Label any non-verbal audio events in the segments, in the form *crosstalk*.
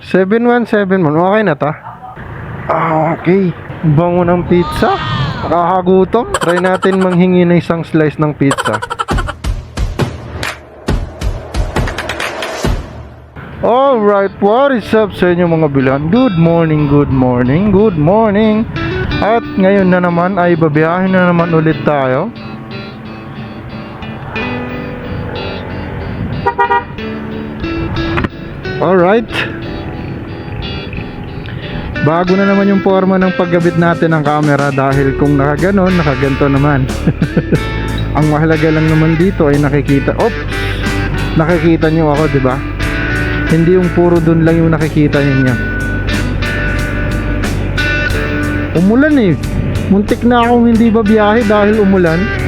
717 mo. Okay na ta? Ah, okay. Bango ng pizza. Nakakagutom. Try natin manghingi ng isang slice ng pizza. Alright, what is up sa inyo mga bilan? Good morning, good morning, good morning. At ngayon na naman ay babiyahin na naman ulit tayo. Alright. Bago na naman yung forma ng paggabit natin ng camera dahil kung nakaganon, nakaganto naman. *laughs* Ang mahalaga lang naman dito ay nakikita. Op! Nakikita nyo ako, di ba? Hindi yung puro dun lang yung nakikita ninyo. Umulan eh. Muntik na akong hindi babiyahe dahil umulan.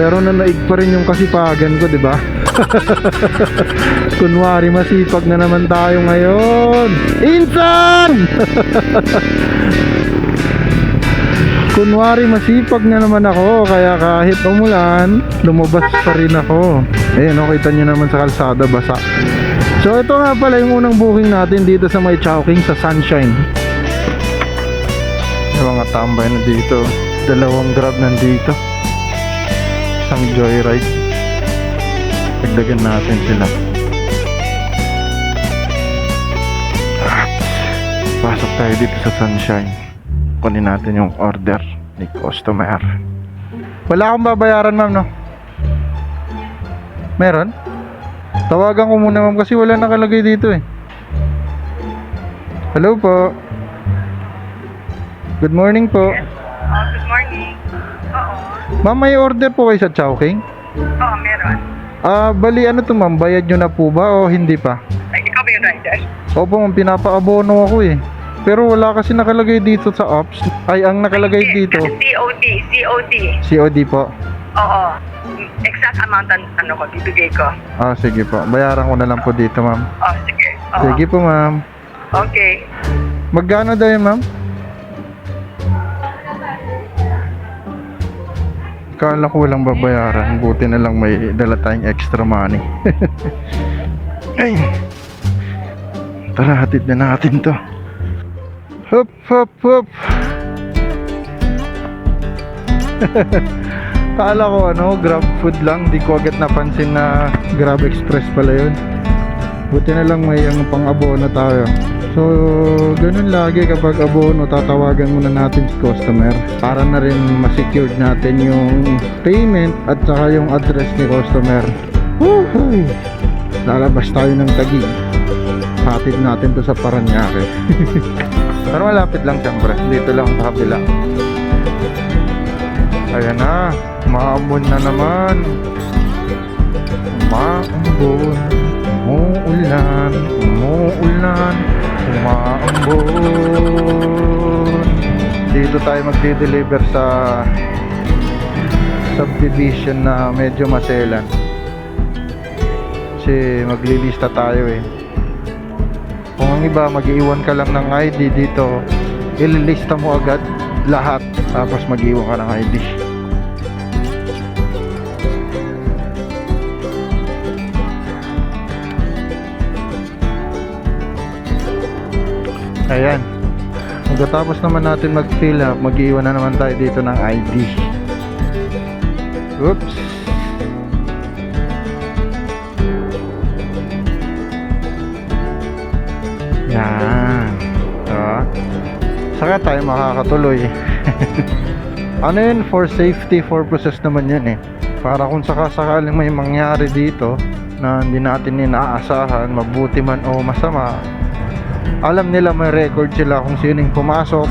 Pero nanaig pa rin yung kasipagan ko, di ba? *laughs* Kunwari masipag na naman tayo ngayon. Insan! *laughs* Kunwari masipag na naman ako kaya kahit umulan, lumabas pa rin ako. Ayun, oh, kita nyo naman sa kalsada basa. So ito nga pala yung unang booking natin dito sa may Chowking sa Sunshine. Yung mga tambay na dito. Dalawang grab nandito. Isang joyride. Dagdagan natin sila. Pasok tayo dito sa Sunshine. Kunin natin yung order ni customer. Wala akong babayaran ma'am no? Meron? Tawagan ko muna ma'am kasi wala nakalagay dito eh. Hello po. Good morning po. Ma'am, may order po kayo sa Chowking? Oo, meron. Ah, bali ano to ma'am? Bayad nyo na po ba o hindi pa? Ay, ikaw ba yung rider? Opo ma'am, pinapaabono ako eh. Pero wala kasi nakalagay dito sa apps. Ay, ang nakalagay Hindi, dito. COD, COD. COD po. Oo. Exact amount ang ano ko, bibigay ko. Ah, sige po. Bayaran ko na lang po dito ma'am. Oh, sige. Oo. Sige po ma'am. Okay. Magkano daw yun ma'am? Kala ko walang babayaran. Buti na lang may dala tayong extra money. *laughs* Ay. Tara, hatid na natin to. Hop, hop, hop. *laughs* Kala ko ano, grab food lang. Di ko agad napansin na grab express pala yun. Buti na lang may ano, pang abono tayo. So, ganun lagi kapag abono, tatawagan muna natin si customer para na rin ma-secured natin yung payment at saka yung address ni customer. Woohoo! Lalabas tayo ng tagig. Hatid natin to sa Paranaque. *laughs* Pero malapit lang siyempre. Dito lang sa kabila. Ayan na. Maambon na naman. Umaambon. Dito tayo magde-deliver sa subdivision na medyo maselan. Kasi maglilista tayo eh. Kung ang iba, mag-iwan ka lang ng ID dito, ililista mo agad lahat tapos mag-iwan ka ng ID. Ayan. Pagkatapos naman natin mag-fill up, mag-iwan na naman tayo dito ng ID. Oops. Yan. Diba? Saka tayo makakatuloy. *laughs* ano yun? For safety purposes naman yun eh. Para kung sakasakaling may mangyari dito na hindi natin inaasahan, mabuti man o masama, alam nila may record sila kung sino yung pumasok,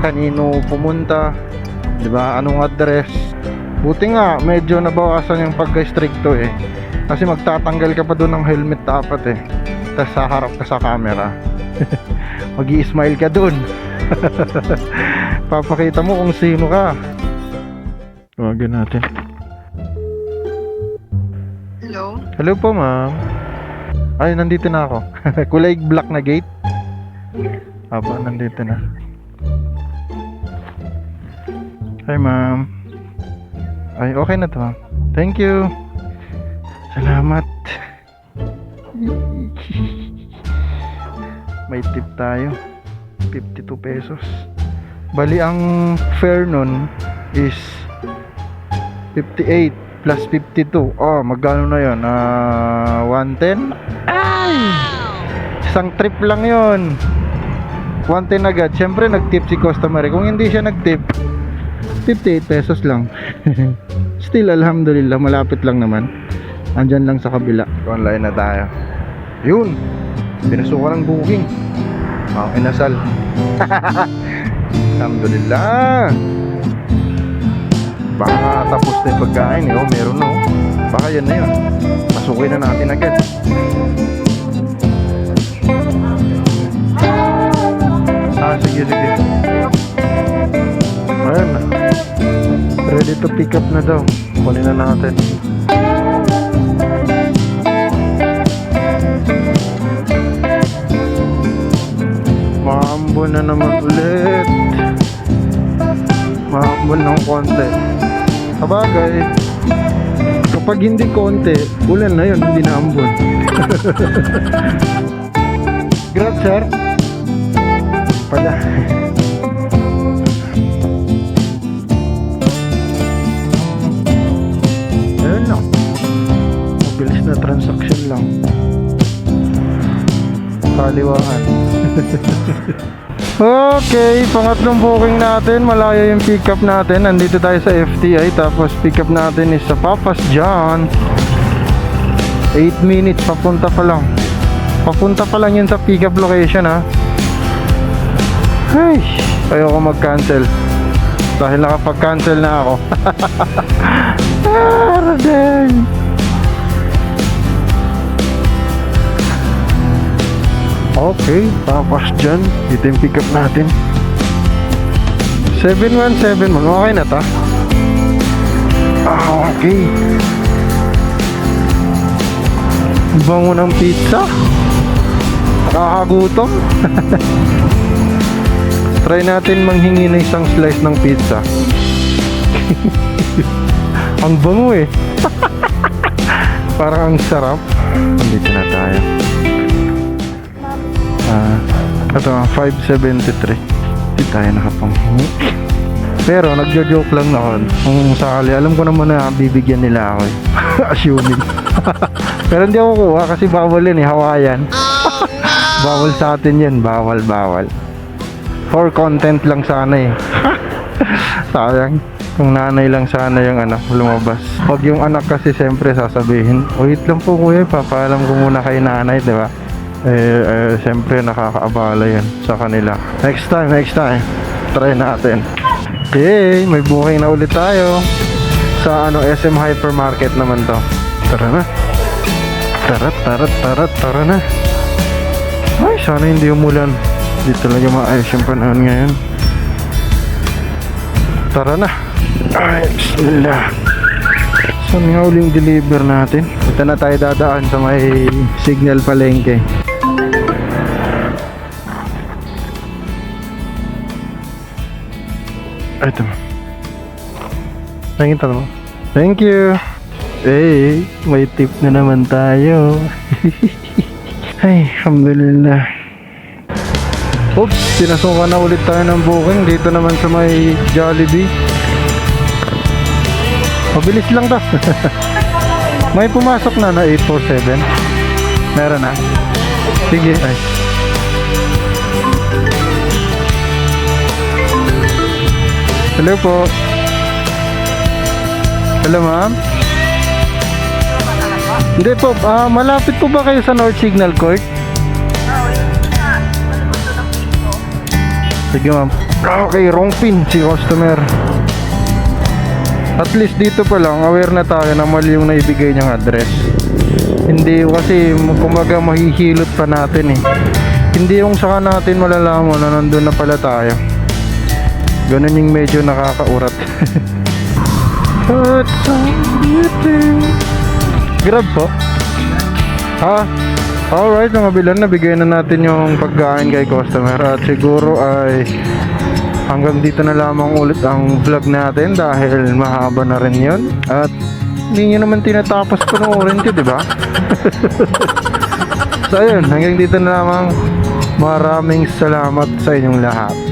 kanino pumunta, 'di ba? Anong address. Buti nga medyo nabawasan yung pagka-stricto eh. Kasi magtatanggal ka pa doon ng helmet dapat eh. Tapos saharap ka sa camera. *laughs* mag smile ka doon. *laughs* Papakita mo kung sino ka. Tawagin natin. Hello? Hello po, ma'am. Ay, nandito na ako. *laughs* Kulay black na gate. Aba, nandito na. Hi, ma'am. Ay, okay na to. Thank you. Salamat. *laughs* May tip tayo. 52 pesos. Bali ang fare nun is 58 plus 52. Oh, magkano na 'yon? Ah, 110? Ay! Isang trip lang 'yon. 110 agad. Siyempre nag-tip si customer. Kung hindi siya nag-tip, 58 pesos lang. *laughs* Still alhamdulillah, malapit lang naman. Andyan lang sa kabila. Online na tayo. Yun. Pinasukan ng booking. Ako inasal. *laughs* alhamdulillah. Baka tapos na yung pagkain eh. Oh, meron na oh. Baka yan na yun. Pasukin na natin agad. Ah, sige, sige. Ayan na. Ready to pick up na daw. Kunin na natin. Maambon na naman ulit. Maambon ng konti. Sabagay, kapag hindi konti, ulan na yun, hindi na ambon. *laughs* Grab, sir. Pala. Ayun lang. Mabilis na transaction lang. Kaliwaan. *laughs* okay, pangatlong booking natin. Malayo yung pick up natin. Nandito tayo sa FTI. Tapos pick up natin is sa Papas John. 8 minutes papunta pa lang. Papunta pa lang yun sa pick up location ha. Ay, ayoko mag-cancel. Dahil nakapag-cancel na ako. *laughs* ah, Okay, tapos dyan, dito yung pick up natin. 717 man, okay na ta? Ah, okay. Bango ng pizza. Nakakagutom. *laughs* Try natin manghingi ng isang slice ng pizza. *laughs* ang bango eh. *laughs* Parang ang sarap. Nandito na tayo. Ah, ito nga, 573. Hindi tayo nakapanghingi. Pero nagjo-joke lang ako. Kung sakali, alam ko naman na bibigyan nila ako eh. *laughs* Assuming. *laughs* Pero hindi ako kuha kasi bawal yun eh, Hawaiian. *laughs* bawal sa atin yun, bawal, bawal. For content lang sana eh. Sayang. Kung nanay lang sana yung anak lumabas. Pag yung anak kasi siyempre sasabihin, wait lang po kuya, papaalam ko muna kay nanay, di ba? Eh, eh, siyempre nakakaabala yan sa kanila. Next time, next time. Try natin. Okay, may booking na ulit tayo. Sa ano, SM Hypermarket naman to. Tara na. Tara, tara, tara, tara na. Ay, sana hindi umulan. Di talaga maayos yung panahon ngayon. Tara na. Ay, bismillah. Saan nga uling deliver natin? Ito na tayo dadaan sa may signal palengke. Ito. Nakita mo? Thank you. Eh, may tip na naman tayo. *laughs* Ay, alhamdulillah. Oops, pinasukan na ulit tayo ng booking dito naman sa may Jollibee. Mabilis lang to. *laughs* may pumasok na na 847. Meron na. Sige, ay. Hello po. Hello ma'am. Hindi po, ah, malapit po ba kayo sa North Signal Court? Sige ma'am. Okay, wrong pin si customer. At least dito pa lang, aware na tayo na mali yung naibigay niyang address. Hindi kasi kumaga mahihilot pa natin eh. Hindi yung saka natin malalaman na nandun na pala tayo. Ganun yung medyo nakakaurat. Grab po. Ha? Alright, mga bilan, nabigay na natin yung pagkain kay customer at siguro ay hanggang dito na lamang ulit ang vlog natin dahil mahaba na rin yun at hindi nyo naman tinatapos panoorin ko, di ba? *laughs* so ayun, hanggang dito na lamang Maraming salamat sa inyong lahat.